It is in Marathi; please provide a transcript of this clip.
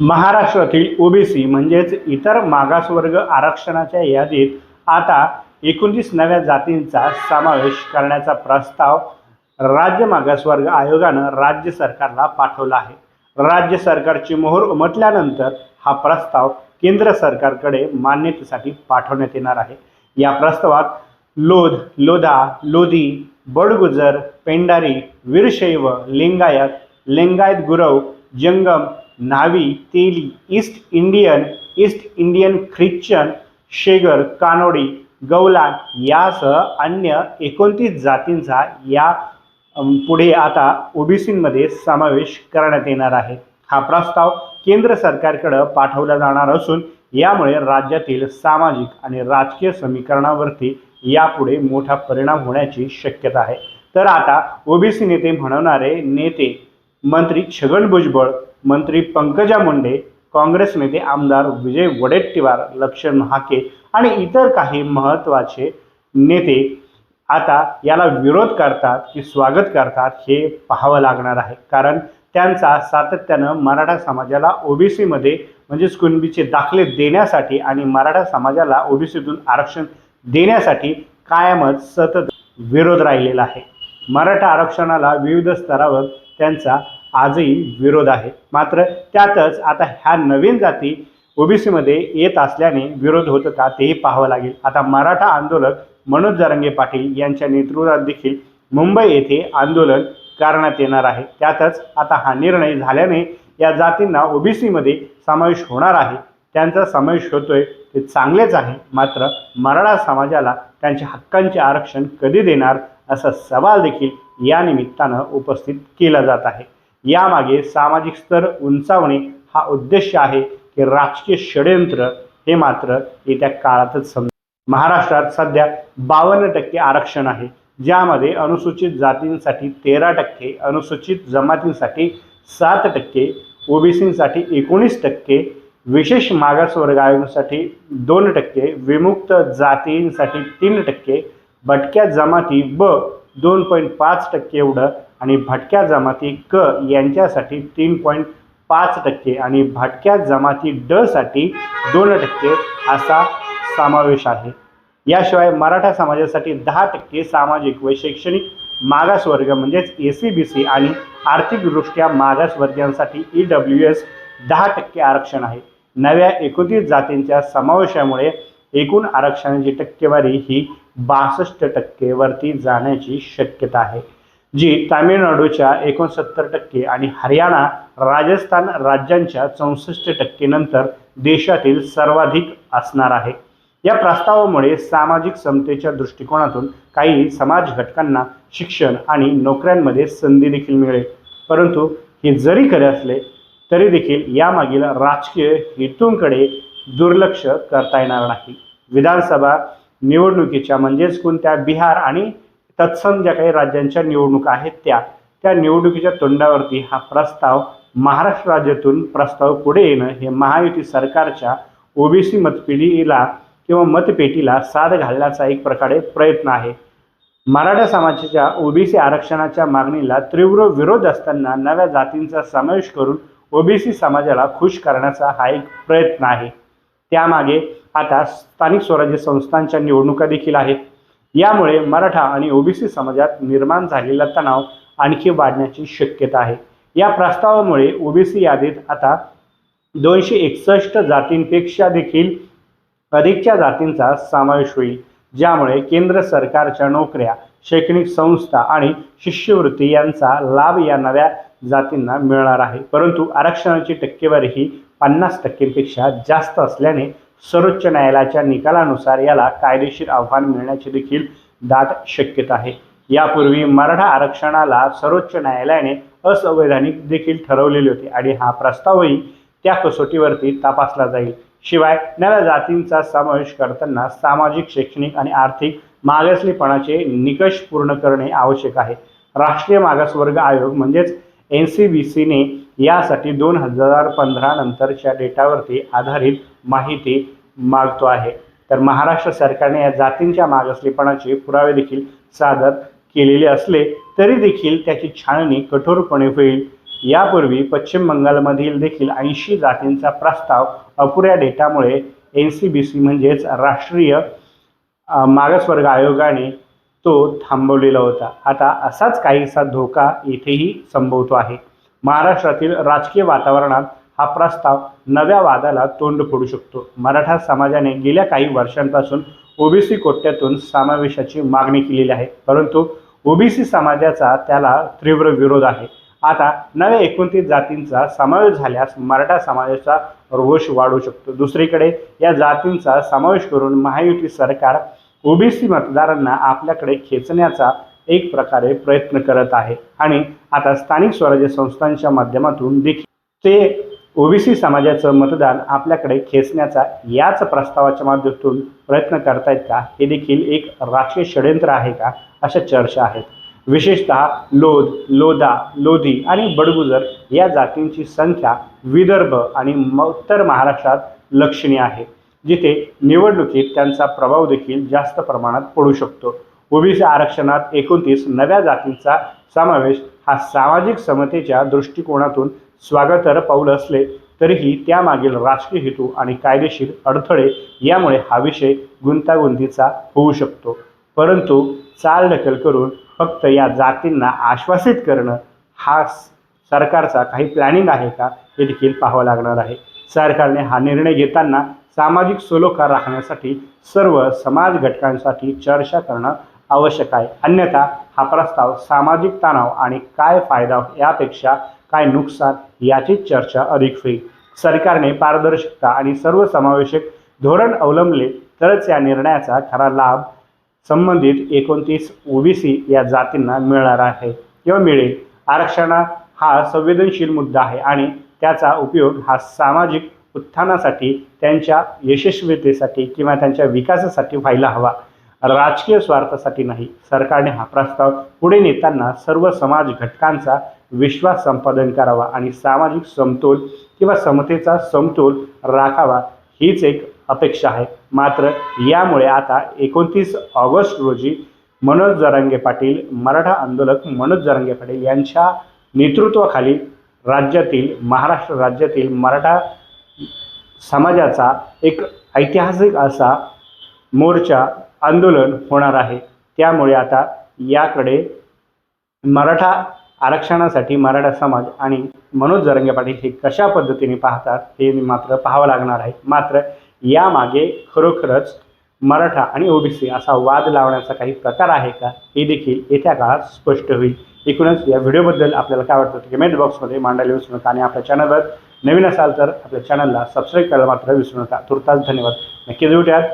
महाराष्ट्रातील ओबीसी म्हणजेच इतर मागासवर्ग आरक्षणाच्या यादीत आता एकोणतीस नव्या जातींचा समावेश करण्याचा प्रस्ताव राज्य मागासवर्ग आयोगानं राज्य सरकारला पाठवला आहे. राज्य सरकारची मोहर उमटल्यानंतर हा प्रस्ताव केंद्र सरकारकडे मान्यतेसाठी पाठवण्यात येणार आहे. या प्रस्तावात लोध Lodha Lodhi Badgujar Pendari Veerashaiva Lingayat Lingayat Gurav Jangam Navi Teli East Indian East Indian Christian Shegar Kanodi Gavlan यासह अन्य एकोणतीस जातींचा या पुढे आता ओबीसीमध्ये समावेश करण्यात येणार आहे. हा प्रस्ताव केंद्र सरकारकडं पाठवला जाणार असून यामुळे राज्यातील सामाजिक आणि राजकीय समीकरणावरती यापुढे मोठा परिणाम होण्याची शक्यता आहे. तर आता ओबीसी नेते म्हणवणारे नेते मंत्री छगन भुजबळ मंत्री पंकजा मुंडे काँग्रेस नेते आमदार विजय वडेट्टीवार लक्ष्मण हाके आणि इतर काही महत्त्वाचे नेते आता याला विरोध करतात की स्वागत करतात हे पाहावं लागणार आहे. कारण त्यांचा सातत्यानं मराठा समाजाला ओबीसीमध्ये म्हणजेच कुणबीचे दाखले देण्यासाठी आणि मराठा समाजाला ओबीसीतून आरक्षण देण्यासाठी कायमच सतत विरोध राहिलेला आहे. मराठा आरक्षणाला विविध स्तरावर त्यांचा आजही विरोध आहे. मात्र त्यातच आता ह्या नवीन जाती ओबीसीमध्ये येत असल्याने विरोध होतो का तेही पाहावं लागेल. आता मराठा आंदोलक मनोज जरांगे पाटील यांच्या नेतृत्वात देखील मुंबई येथे आंदोलन करण्यात येणार आहे. त्यातच आता हा निर्णय झाल्याने या जातींना ओबीसीमध्ये समावेश होणार आहे. त्यांचा समावेश होतोय ते चांगलेच आहे. मात्र मराठा समाजाला त्यांच्या हक्कांचे आरक्षण कधी देणार असा सवाल देखील या निमित्तानं उपस्थित केला जात आहे. यामागे सामाजिक स्तर उंचावणे हा उद्देश आहे की राजकीय षडयंत्र हे मात्र येत्या काळातच समजेल. महाराष्ट्रात सध्या बावन्न टक्के आरक्षण आहे. ज्यामध्ये अनुसूचित जातींसाठी तेरा टक्के अनुसूचित जमातींसाठी सात टक्के ओबीसींसाठी एकोणीस टक्के विशेष मागासवर्ग दोन टक्के विमुक्त जातींसाठी तीन टक्के भटक्या जमाती ब दोन पॉईंट पाच टक्के एवढं आणि भटक्या जमाती क यांच्यासाठी तीन पॉईंट पाच टक्के आणि भटक्या जमाती ड साठी दोन टक्के असा समावेश आहे. याशिवाय मराठा समाजासाठी दहा टक्के सामाजिक व शैक्षणिक मागासवर्ग म्हणजेच ए सी बी सी आणि आर्थिकदृष्ट्या मागासवर्गीयांसाठी ई डब्ल्यू एस दहा टक्के आरक्षण आहे. नव्या एकोतीस जातींच्या समावेशामुळे एकूण आरक्षणाची टक्केवारी ही बासष्ट टक्केवरती जाण्याची शक्यता आहे. जी तामिळनाडूच्या एकोणसत्तर टक्के आणि हरियाणा राजस्थान राज्यांच्या चौसष्ट टक्केनंतर देशातील सर्वाधिक असणार आहे. या प्रस्तावामुळे सामाजिक समतेच्या दृष्टिकोनातून काही समाज घटकांना शिक्षण आणि नोकऱ्यांमध्ये संधी देखील मिळेल. परंतु हे जरी खरे असले तरी देखील यामागील राजकीय हेतूंकडे दुर्लक्ष करता येणार नाही. विधानसभा निवडणुकीच्या म्हणजेच कोणत्या बिहार आणि तत्सम ज्या काही राज्यांच्या निवडणुका आहेत त्या त्या निवडणुकीच्या तोंडावरती हा प्रस्ताव महाराष्ट्र राज्यातून प्रस्ताव पुढे येणं हे महायुती सरकारच्या ओबीसी मतपेढीला किंवा मतपेटीला साथ घालण्याचा एक प्रकारे प्रयत्न आहे. मराठा समाजाच्या ओबीसी आरक्षणाच्या मागणीला तीव्र विरोध असताना नव्या जातींचा समावेश करून ओबीसी समाजाला खुश करण्याचा हा एक प्रयत्न आहे. त्यामागे आता स्थानिक स्वराज्य संस्थांच्या निवडणुका देखील आहेत. यामुळे मराठा आणि ओबीसी समाजात निर्माण झालेला तणाव आणखी वाढण्याची शक्यता आहे. या प्रस्तावामुळे ओबीसी यादीत आता दोनशे एकसष्ट जातींपेक्षा देखील अधिकच्या जातींचा समावेश होईल ज्यामुळे केंद्र सरकारच्या नोकऱ्या शैक्षणिक संस्था आणि शिष्यवृत्ती यांचा लाभ या नव्या जातींना मिळणार आहे. परंतु आरक्षणाची टक्केवारी ही पन्नास टक्केपेक्षा जास्त असल्याने सर्वोच्च न्यायालयाच्या निकालानुसार याला कायदेशीर आव्हान मिळण्याची देखील दाट शक्यता आहे. यापूर्वी मराठा आरक्षणाला सर्वोच्च न्यायालयाने असंवैधानिक देखील ठरवलेले होते आणि हा प्रस्तावही त्या कसोटीवरती तपासला जाईल. शिवाय नव्या जातींचा समावेश करताना सामाजिक शैक्षणिक आणि आर्थिक मागासलेपणाचे निकष पूर्ण करणे आवश्यक आहे. राष्ट्रीय मागासवर्ग आयोग म्हणजेच एन सी बी सीने यासाठी दोन हजार पंधरा नंतरच्या डेटावरती आधारित माहिती मागतो आहे. तर महाराष्ट्र सरकारने या जातींच्या मागासलेपणाचे पुरावे देखील सादर केलेले असले तरी देखील त्याची छाननी कठोरपणे होईल. यापूर्वी पश्चिम बंगालमधील देखील ऐंशी जातींचा प्रस्ताव अपुऱ्या डेटामुळे एन सी बी सी म्हणजेच राष्ट्रीय मागासवर्ग आयोगाने तो थांबवलेला होता. आता असाच काहीसा धोका इथेही संभवतो आहे. महाराष्ट्रातील राजकीय वातावरणात हा प्रस्ताव नव्या वादाला तोंड फोडू शकतो. मराठा समाजाने गेल्या काही वर्षांपासून ओबीसी कोट्यातून समावेशाची मागणी केलेली आहे. परंतु ओबीसी समाजाचा त्याला तीव्र विरोध आहे. आता नव्या एकोणतीस जातींचा समावेश झाल्यास मराठा समाजाचा रोष वाढू शकतो. दुसरीकडे या जातींचा समावेश करून महायुती सरकार ओबीसी मतदारांना आपल्याकडे खेचण्याचा एक प्रकारे प्रयत्न करत आहे. आणि आता स्थानिक स्वराज्य संस्थांच्या माध्यमातून देखील ते ओबीसी समाजाचं मतदान आपल्याकडे खेचण्याचा याच प्रस्तावाच्या माध्यमातून प्रयत्न करतायत का? हे देखील एक राजकीय षडयंत्र आहे का? अशा चर्चा आहेत. विशेषतः लोध लोधा लोधी आणि बडगुजर या जातींची संख्या विदर्भ आणि म- उत्तर महाराष्ट्रात लक्षणीय आहे. जिथे निवडणुकीत त्यांचा प्रभाव देखील जास्त प्रमाणात पडू शकतो. ओबीसी आरक्षणात एकोणतीस नव्या जातींचा समावेश हा सामाजिक समतेच्या दृष्टिकोनातून स्वागतार्ह पाऊल असले तरीही त्यामागील राजकीय हेतू आणि कायदेशीर अडथळे यामुळे हा विषय गुंतागुंतीचा होऊ शकतो. परंतु चालढकल करून फक्त या जातींना आश्वासित करणं हा सरकारचा काही प्लॅनिंग आहे का हे देखील पाहावं लागणार आहे. सरकारने हा निर्णय घेताना सामाजिक सलोखा राखण्यासाठी सर्व समाज घटकांसाठी चर्चा करणं आवश्यक आहे. अन्यथा हा प्रस्ताव सामाजिक तणाव आणि काय फायदा यापेक्षा काय नुकसान याची चर्चा अधिक होईल. सरकारने पारदर्शकता आणि सर्वसमावेशक धोरण अवलंबले तरच या निर्णयाचा खरा लाभ संबंधित एकोणतीस ओबीसी या जातींना मिळणार आहे किंवा मिळेल. आरक्षण हा संवेदनशील मुद्दा आहे आणि त्याचा उपयोग हा सामाजिक उत्थानासाठी त्यांच्या यशस्वीतेसाठी किंवा त्यांच्या विकासासाठी व्हायला हवा. राजकीय स्वार्थासाठी नाही. सरकारने हा प्रस्ताव पुढे नेताना सर्व समाज घटकांचा विश्वास संपादन करावा आणि सामाजिक समतोल किंवा समतेचा समतोल राखावा हीच एक अपेक्षा आहे. मात्र यामुळे आता एकोणतीस ऑगस्ट रोजी मनोज जरांगे पाटील मराठा आंदोलक मनोज जरांगे पाटील यांच्या नेतृत्वाखाली राज्यातील महाराष्ट्र राज्यातील मराठा समाजाचा एक ऐतिहासिक असा मोर्चा आंदोलन होणार आहे. त्यामुळे आता याकडे मराठा आरक्षणासाठी मराठा समाज आणि मनोज जरंगे पाटील हे कशा पद्धतीने पाहतात हे मात्र पाहावं लागणार आहे. मात्र यामागे खरोखरच मराठा आणि ओबीसी असा वाद लावण्याचा काही प्रकार आहे का हे देखील येत्या काळात स्पष्ट होईल. एकूणच या व्हिडिओबद्दल आपल्याला काय वाटतं ते कमेंट बॉक्समध्ये मांडायला विसरू नका आणि आपल्या चॅनलवर नवीन असाल तर आपल्या चॅनलला सबस्क्राईब करायला मात्र विसरू नका. तुर्तास धन्यवाद. नक्कीच भेटूयात.